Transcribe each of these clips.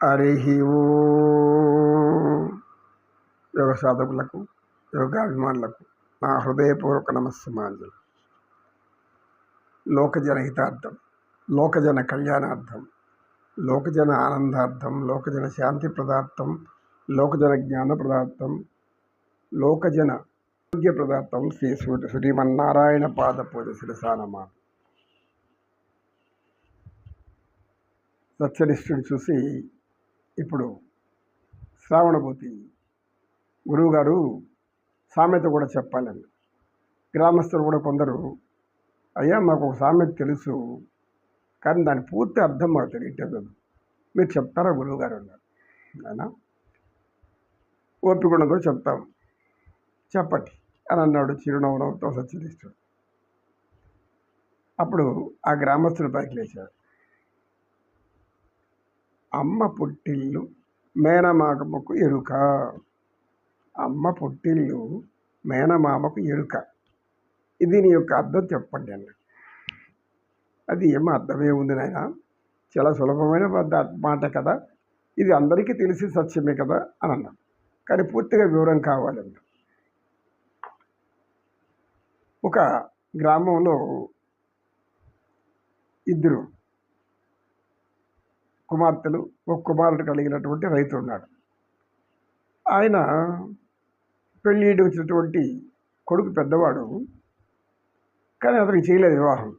హరి ఓ యోగ సాధకులకు యోగాభిమానులకు నా హృదయపూర్వక నమస్సుమాంజలి. లోకజన హితార్థం లోకజన కళ్యాణార్థం లోకజన ఆనందార్థం లోకజన శాంతి ప్రదార్థం లోకజన జ్ఞాన ప్రదార్థం లోకజన ఆరోగ్య ప్రదార్థం శ్రీ శ్రీ- శ్రీమన్నారాయణ పాద పూజ శిరసానమా సత్యనిష్ఠుడు చూసి ఇప్పుడు శ్రావణభూతి గురువుగారు సామెత కూడా చెప్పాలని గ్రామస్తులు కూడా కొందరు అయ్యా మాకు ఒక సామెత తెలుసు కానీ దాని పూర్తి అర్థం మాకు తెలియట్లేదు మీరు చెప్తారా గురువుగారు అన్నారు. ఆయన ఓపికతో చెప్తాం. చెప్పండి. అని అన్నాడు చిరునవ్వునవ్వుతో సత్యనిష్ఠుడు అప్పుడు ఆ గ్రామస్తుడు పైకి లేచాడు అమ్మ పుట్టిల్లు మేనమామకు ఎరుక. అమ్మ పుట్టిల్లు మేనమామకు ఎరుక. ఇది నీ యొక్క అర్థం చెప్పండి అండి అది ఏమో అర్థమే ఉంది నాయన? చాలా సులభమైన మాట కదా. ఇది అందరికీ తెలిసి సత్యమే కదా అని అన్నాడు. కానీ పూర్తిగా వివరం కావాలండి ఒక గ్రామంలో ఇద్దరు కుమార్తెలు ఒక కుమారుడు కలిగినటువంటి రైతు ఉన్నాడు ఆయన పెళ్ళిడి వచ్చినటువంటి కొడుకు పెద్దవాడు కానీ అతనికి చేయలేదు వివాహం.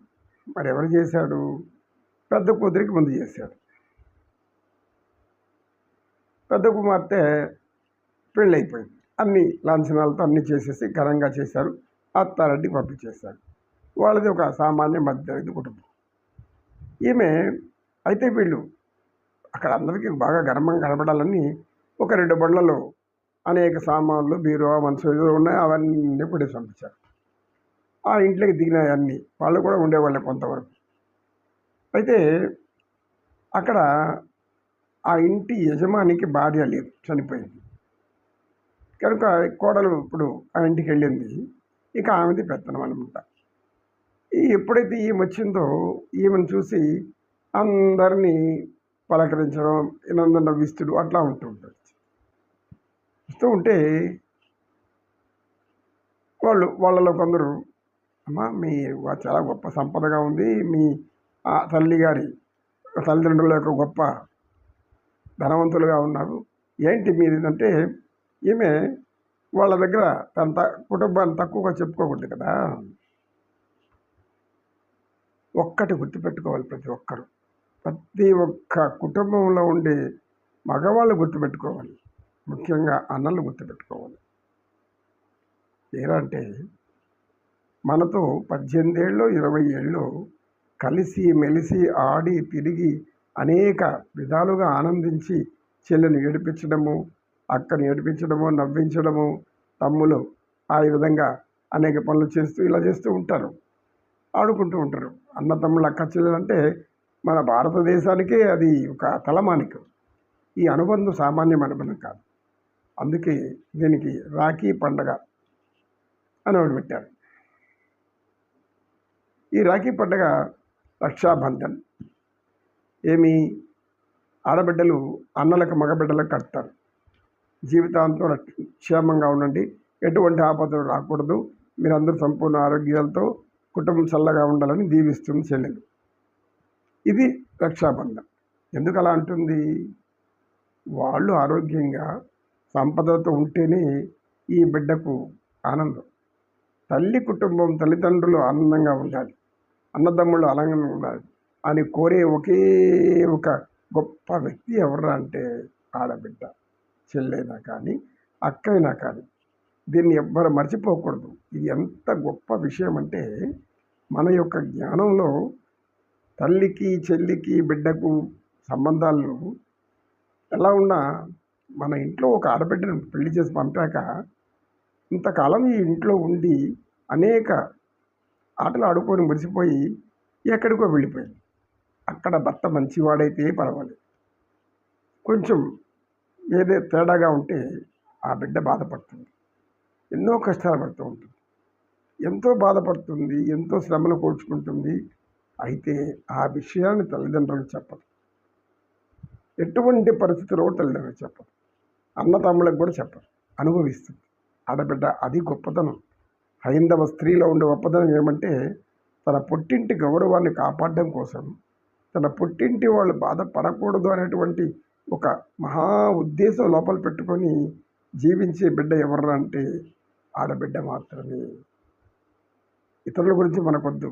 మరి ఎవరు చేశాడు? పెద్ద కూతురికి ముందు చేశాడు. పెద్ద కుమార్తె పెళ్ళైపోయింది. అన్ని లాంఛనాలతో అన్ని చేసేసి ఘనంగా చేశారు. అత్తారెడ్డికి పంపించేశారు వాళ్ళది ఒక సామాన్య మధ్యతరగతి కుటుంబం. ఈమె అయితే వీళ్ళు అక్కడ అందరికీ బాగా గర్వం కనబడాలని ఒక రెండు బండ్లలో అనేక సామాన్లు బీరువా మనసు ఏదో ఉన్నాయి అవన్నీ పడేసి పంపించారు. ఆ ఇంట్లోకి దిగినాయి అన్నీ వాళ్ళు కూడా ఉండేవాళ్ళే కొంతవరకు. అయితే అక్కడ ఆ ఇంటి యజమానికి భార్య లేదు చనిపోయింది. కనుక కోడలు ఇప్పుడు ఆ ఇంటికి వెళ్ళింది. ఇక ఆమెది పెత్తనం అనమాట ఈ ఎప్పుడైతే ఈమె వచ్చిందో ఈమెను చూసి అందరినీ పలకరించడం ఇనందరం నవ్విస్తుడు అట్లా ఉంటూ ఉంటుంది ఇస్తూ ఉంటే వాళ్ళు వాళ్ళలో కొందరు అమ్మా మీ చాలా గొప్ప సంపదగా ఉంది. మీ ఆ తల్లి గారి తల్లిదండ్రుల యొక్క గొప్ప ధనవంతులుగా ఉన్నారు. ఏంటి మీది ఈమె వాళ్ళ దగ్గర తన త- కుటుంబాన్ని తక్కువగా చెప్పుకోకూడదు కదా. ఒక్కటి గుర్తుపెట్టుకోవాలి ప్రతి ఒక్కరు. ప్రతి ఒక్క కుటుంబంలో ఉండే మగవాళ్ళు గుర్తుపెట్టుకోవాలి. ముఖ్యంగా అన్నలు గుర్తుపెట్టుకోవాలి. ఏరంటే మనతో పద్దెనిమిది ఏళ్ళు ఇరవై ఏళ్ళు కలిసి మెలిసి ఆడి తిరిగి అనేక విధాలుగా ఆనందించి చెల్లెను ఏడిపించడము అక్కని ఏడిపించడము నవ్వించడము తమ్ములు ఆ విధంగా అనేక పనులు చేస్తూ ఇలా చేస్తూ ఉంటారు. ఆడుకుంటూ ఉంటారు. అన్న తమ్ముళ్ళు అక్క చెల్లెలు అంటే మన భారతదేశానికే అది ఒక తలమానికం. ఈ అనుబంధం సామాన్యం అనుబంధం కాదు. అందుకే దీనికి రాఖీ పండగ అని పెట్టారు. ఈ రాఖీ పండగ రక్షాబంధన్. ఏమి? ఆడబిడ్డలు అన్నలకు మగబిడ్డలకు కడతారు. జీవితాంతం క్షేమంగా ఉండండి. ఎటువంటి ఆపదలు రాకూడదు. మీరందరూ సంపూర్ణ ఆరోగ్యాలతో కుటుంబం చల్లగా ఉండాలని దీవిస్తుంది చెల్లెలు ఇది రక్షాబంధం. ఎందుకు అలా అంటుంది? వాళ్ళు ఆరోగ్యంగా సంపదతో ఉంటేనే ఈ బిడ్డకు ఆనందం. తల్లి కుటుంబం తల్లిదండ్రులు ఆనందంగా ఉండాలి. అన్నదమ్ముళ్ళు ఆనందంగా ఉండాలి. అని కోరే ఒకే ఒక గొప్ప వ్యక్తి ఎవరు అంటే ఆడబిడ్డ చెల్లైనా కానీ అక్కైనా కానీ. దీన్ని ఎవ్వరు మర్చిపోకూడదు. ఇది ఎంత గొప్ప విషయం అంటే మన యొక్క జ్ఞానంలో తల్లికి చెల్లికి బిడ్డకు సంబంధాలు ఎలా ఉన్నా మన ఇంట్లో ఒక ఆడబిడ్డను పెళ్ళి చేసి పంపాక ఇంతకాలం ఈ ఇంట్లో ఉండి అనేక ఆటలు ఆడుకొని మురిసిపోయి ఎక్కడికో వెళ్ళిపోయింది అక్కడ భర్త మంచివాడైతే పర్వాలేదు. కొంచెం ఏదే తేడాగా ఉంటే ఆ బిడ్డ బాధపడుతుంది. ఎన్నో కష్టాలు పడుతూ ఉంటుంది. ఎంతో బాధపడుతుంది ఎంతో శ్రమలు కూర్చుకుంటుంది అయితే ఆ విషయాన్ని తల్లిదండ్రులు చెప్పదు ఎటువంటి పరిస్థితిలో తల్లిదండ్రులు చెప్పరు. అన్న తమ్ముళ్ళకి కూడా చెప్పరు. అనుభవిస్తుంది. ఆడబిడ్డ అది గొప్పతనం. హైందవ స్త్రీలో ఉండే గొప్పతనం ఏమంటే తన పుట్టింటి గౌరవాన్ని కాపాడడం కోసం తన పుట్టింటి వాళ్ళు బాధపడకూడదు అనేటువంటి ఒక మహా ఉద్దేశం లోపల పెట్టుకొని జీవించే బిడ్డ ఎవరు అంటే ఆడబిడ్డ మాత్రమే. ఇతరుల గురించి మనకొద్దు.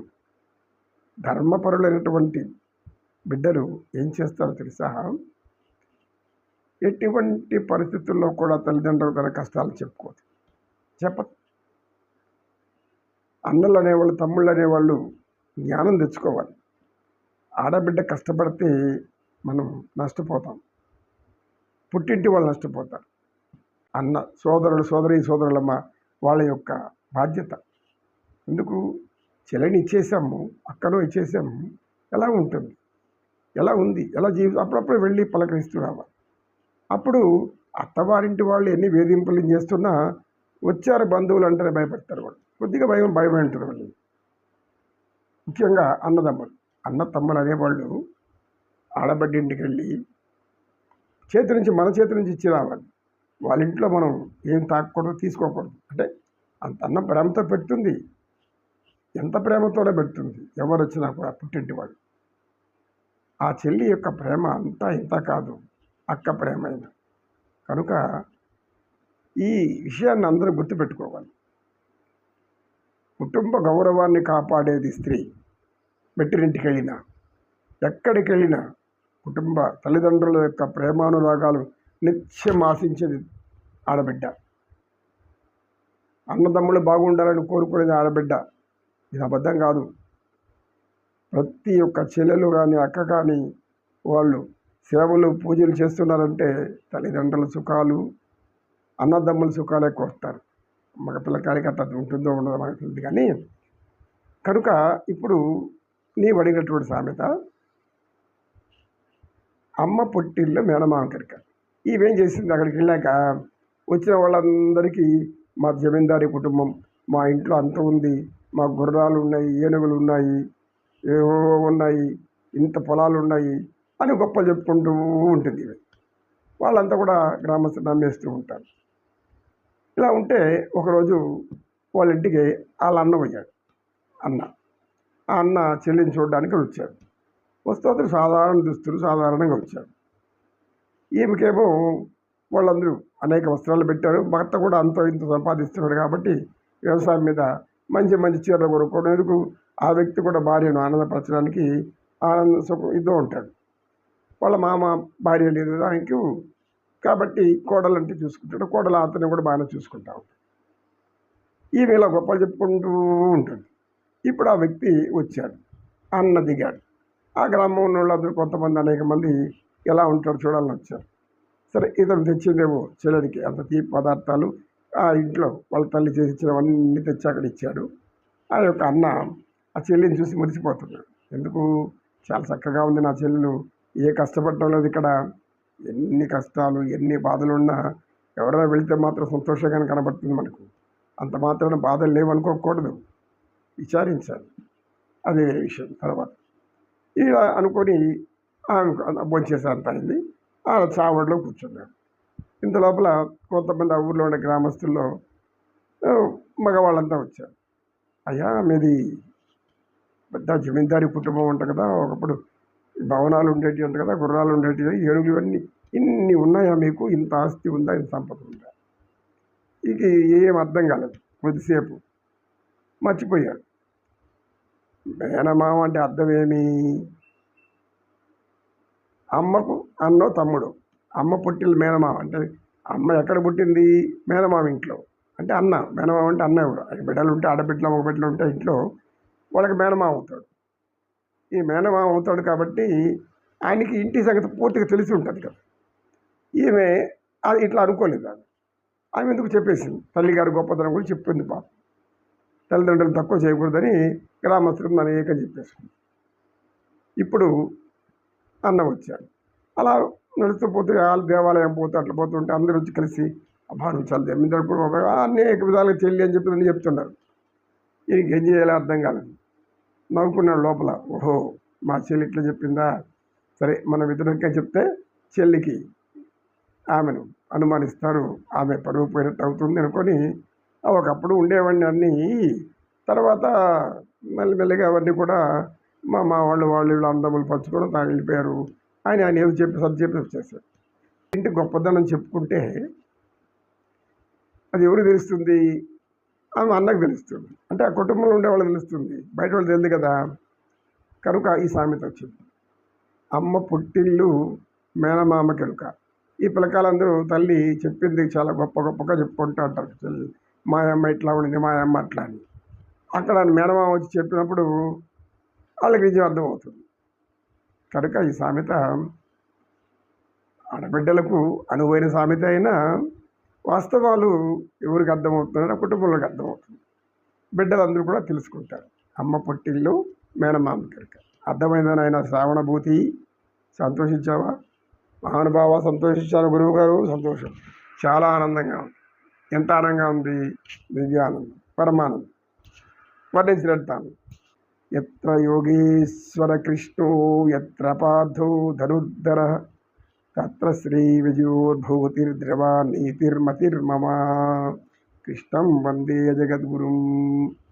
ధర్మపరులైనటువంటి బిడ్డలు ఏం చేస్తారో తెలుసా? ఎటువంటి పరిస్థితుల్లో కూడా తల్లిదండ్రులు తన కష్టాలు చెప్పుకోదు చెప్పదు అన్నలు అనేవాళ్ళు తమ్ముళ్ళు అనేవాళ్ళు జ్ఞానం తెచ్చుకోవాలి. ఆడబిడ్డ కష్టపడితే మనం నష్టపోతాం. పుట్టింటి వాళ్ళు నష్టపోతారు. అన్న సోదరుడు సోదరి సోదరులమ్మ వాళ్ళ యొక్క బాధ్యత. ఎందుకు? చెల్లెని ఇచ్చేసాము అక్కనో ఇచ్చేసాము. ఎలా ఉంటుంది? ఎలా ఉంది? ఎలా జీవి అప్పుడప్పుడు వెళ్ళి పలకరిస్తూ రావాలి. అప్పుడు అత్తవారింటి వాళ్ళు ఎన్ని వేధింపులు చేస్తున్నా వచ్చారు బంధువులు అంటేనే భయపడతారు వాళ్ళు. కొద్దిగా భయం భయమే ఉంటుంది వాళ్ళు. ముఖ్యంగా అన్నదమ్ములు. అన్న తమ్ములు అనేవాళ్ళు ఆడబడ్డింటికి వెళ్ళి చేతి నుంచి మన చేతి నుంచి ఇచ్చి రావాలి. వాళ్ళ ఇంట్లో మనం ఏం తాకూడదు తీసుకోకూడదు. అంటే అంత అన్న ప్రేమతో పెడుతుంది. ఎంత ప్రేమతోనే పెడుతుంది. ఎవరు వచ్చినా కూడా పుట్టింటి వాళ్ళు ఆ చెల్లి యొక్క ప్రేమ అంతా ఇంత కాదు. అక్క ప్రేమైన. కనుక ఈ విషయాన్ని అందరూ గుర్తుపెట్టుకోవాలి. కుటుంబ గౌరవాన్ని కాపాడేది స్త్రీ. మెట్టినింటికి వెళ్ళినా ఎక్కడికి వెళ్ళినా కుటుంబ తల్లిదండ్రుల యొక్క ప్రేమానురాగాలు నిత్యం ఆశించేది ఆడబిడ్డ. అన్నదమ్ములు బాగుండాలని కోరుకునేది ఆడబిడ్డ. ఇది అబద్ధం కాదు. ప్రతి ఒక్క చెల్లెలు కానీ అక్క కానీ వాళ్ళు సేవలు పూజలు చేస్తున్నారంటే తల్లిదండ్రుల సుఖాలు అన్నదమ్ముల సుఖాలే కోరుతారు. మగ పిల్లకాయలకి అట్లా ఉంటుందో ఉండదో మనకు తెలియదు కానీ కనుక ఇప్పుడు నీవు అడిగినటువంటి సామెత అమ్మ పొట్టిల్లో మేనమామ కనుక ఇవేం చేసింది? అక్కడికి వెళ్ళాక వచ్చిన వాళ్ళందరికీ మా జమీందారీ కుటుంబం మా ఇంట్లో అంత ఉంది మా గుర్రాలు ఉన్నాయి ఏనుగులు ఉన్నాయి ఏవో ఉన్నాయి ఇంత పొలాలు ఉన్నాయి అని గొప్ప చెప్పుకుంటూ ఉంటుంది ఇవి. వాళ్ళంతా కూడా గ్రామస్తులు నమ్మేస్తూ ఉంటారు. ఇలా ఉంటే ఒకరోజు వాళ్ళ ఇంటికి వాళ్ళ అన్న పోయాడు అన్న. ఆ అన్న చెల్లిని చూడడానికి వచ్చాడు. వస్తూ అతను సాధారణ దుస్తులు సాధారణంగా వచ్చాడు. ఈమెకేమో వాళ్ళందరూ అనేక వస్త్రాలు పెట్టారు భర్త కూడా అంత ఇంత సంపాదిస్తున్నాడు కాబట్టి వ్యవసాయం మీద మంచి మంచి చీరలు కొనుక్కోవడం. ఎందుకు? ఆ వ్యక్తి కూడా భార్యను ఆనందపరచడానికి ఆనంద సుఖం ఇదో ఉంటాడు. వాళ్ళ మామ భార్య లేదు దానికి. కాబట్టి కోడలు అంటే చూసుకుంటాడు. కోడలు అతను కూడా బాగానే చూసుకుంటా ఉంటాడు. ఈమె ఇలా గొప్పలు చెప్పుకుంటూ ఉంటుంది ఇప్పుడు ఆ వ్యక్తి వచ్చాడు. అన్న దిగాడు. ఆ గ్రామంలో ఉన్న వాళ్ళందరూ కొంతమంది అనేక మంది ఎలా ఉంటారో చూడాలని వచ్చారు. సరే ఇతను తెచ్చిందేమో చెల్లెడికి. అంత తీపి పదార్థాలు ఆ ఇంట్లో వాళ్ళ తల్లి చేసి ఇచ్చినవన్నీ తెచ్చి అక్కడ ఇచ్చాడు. ఆ యొక్క అన్న ఆ చెల్లిని చూసి మురిసిపోతున్నాడు. ఎందుకు? చాలా చక్కగా ఉంది నా చెల్లెలు. ఏ కష్టపడటం లేదు ఇక్కడ. ఎన్ని కష్టాలు ఎన్ని బాధలు ఉన్నా ఎవరైనా వెళితే మాత్రం సంతోషంగానే కనబడుతుంది మనకు. అంత మాత్రాన బాధలు లేవనుకోకూడదు విచారించాలి అదే విషయం తర్వాత. ఇలా అనుకొని భోంచేసేంత అయింది. ఆ చావడిలో కూర్చున్నాడు. ఇంత లోపల కొంతమంది ఆ ఊర్లో ఉండే గ్రామస్తుల్లో మగవాళ్ళంతా వచ్చారు. అయ్యా మీది పెద్ద జమీందారీ కుటుంబం అంట కదా ఒకప్పుడు భవనాలు ఉండేటివి అంట కదా గుర్రాలు ఉండేటివి ఏనుగులు ఇవన్నీ ఇన్ని ఉన్నాయా మీకు? ఇంత ఆస్తి ఉందా? ఇంత సంపద ఉందా? ఇక ఏం అర్థం కాలేదు. కొద్దిసేపు మర్చిపోయాడు. మేనమామ అంటే అర్థం ఏమి? అమ్మకు అన్నో తమ్ముడు. అమ్మ పుట్టిన మేనమామ. అంటే అమ్మ ఎక్కడ పుట్టింది? మేనమామ ఇంట్లో. అంటే అన్న. మేనమామ అంటే అన్న ఎవరు? బిడ్డలు ఉంటే ఆడబిడ్డలు ఒక బిడ్డలు ఉంటే ఇంట్లో వాళ్ళకి మేనమామ అవుతాడు. ఈ మేనమామ అవుతాడు కాబట్టి ఆయనకి ఇంటి సంగతి పూర్తిగా తెలిసి ఉంటుంది కదా. ఈమె అది ఇట్లా అనుకోలేదు ఆమె. ఆమె ఎందుకు చెప్పేసింది? తల్లిగారు గొప్పతనం కూడా చెప్పింది పాప. తల్లిదండ్రులు తక్కువ చేయకూడదని గ్రామస్తులకు అనేకం చెప్పేసింది ఇప్పుడు అన్న వచ్చాడు. అలా నడుస్తూ పోతే వాళ్ళు దేవాలయం పోతే అట్లా పోతుంటే అందరూ వచ్చి కలిసి అబ్బా నువ్వు చాలా జమీందారు కూడా అనేక విధాలుగా చెల్లి అని చెప్పి చెప్తున్నారు. ఈయనకి ఏం చేయాలో అర్థం కాలేదు. నవ్వుకున్నాడు లోపల. ఓహో మా చెల్లి ఇట్లా చెప్పిందా? సరే మనం ఇతరులకే చెప్తే చెల్లికి ఆమెను అనుమానిస్తారు. ఆమె పరువు పోయినట్టు అవుతుంది అనుకొని ఒకప్పుడు ఉండేవాడిని అన్నీ. తర్వాత మెల్లమెల్లగా అవన్నీ కూడా మా మా వాళ్ళు వాళ్ళు వీళ్ళు అందములు పంచుకొని తాను వెళ్ళిపోయారు ఆయన ఆయన ఏదో చెప్పి సర్ది చెప్పి వచ్చేసాడు ఇంటి గొప్పదనం చెప్పుకుంటే అది ఎవరు తెలుస్తుంది? ఆమె అన్నకు తెలుస్తుంది. అంటే ఆ కుటుంబంలో ఉండే వాళ్ళకి తెలుస్తుంది. బయట వాళ్ళు తెలియదు కదా. కనుక ఈ సామెత వచ్చింది. అమ్మ పుట్టిల్లు మేనమామ కెరుక ఈ పిల్లకాయలందరూ తల్లి చెప్పింది చాలా గొప్ప గొప్పగా చెప్పుకుంటూ అంటారు చెల్లి మా అమ్మ ఇట్లా ఉండింది మా అమ్మ అట్లా అని. అక్కడ మేనమామ వచ్చి చెప్పినప్పుడు వాళ్ళకి నిజం అర్థమవుతుంది. కనుక ఈ సామెత ఆడబిడ్డలకు అనువైన సామెత అయినా వాస్తవాలు ఎవరికి అర్థమవుతున్నారో ఆ కుటుంబంలోకి అర్థమవుతుంది. బిడ్డలందరూ కూడా తెలుసుకుంటారు. అమ్మ పుట్టిల్లు మేనమామ కనుక. అర్థమైందని ఆయన శ్రావణభూతి సంతోషించావా? మహానుభావ సంతోషించారు గురువు గారు సంతోషం. చాలా ఆనందంగా ఉంది. ఎంత ఆనందంగా ఉంది? దివ్యానందం పరమానందం. వర్ణించినట్టు यत्र योगेश्वर कृष्णो यत्र पाधो धनुर्धर तत्र श्री श्रीविजयोद्भूतिर्द्रवा नीतिर्मतिर्मम कृष्णं वंदे जगद्गुरुम्।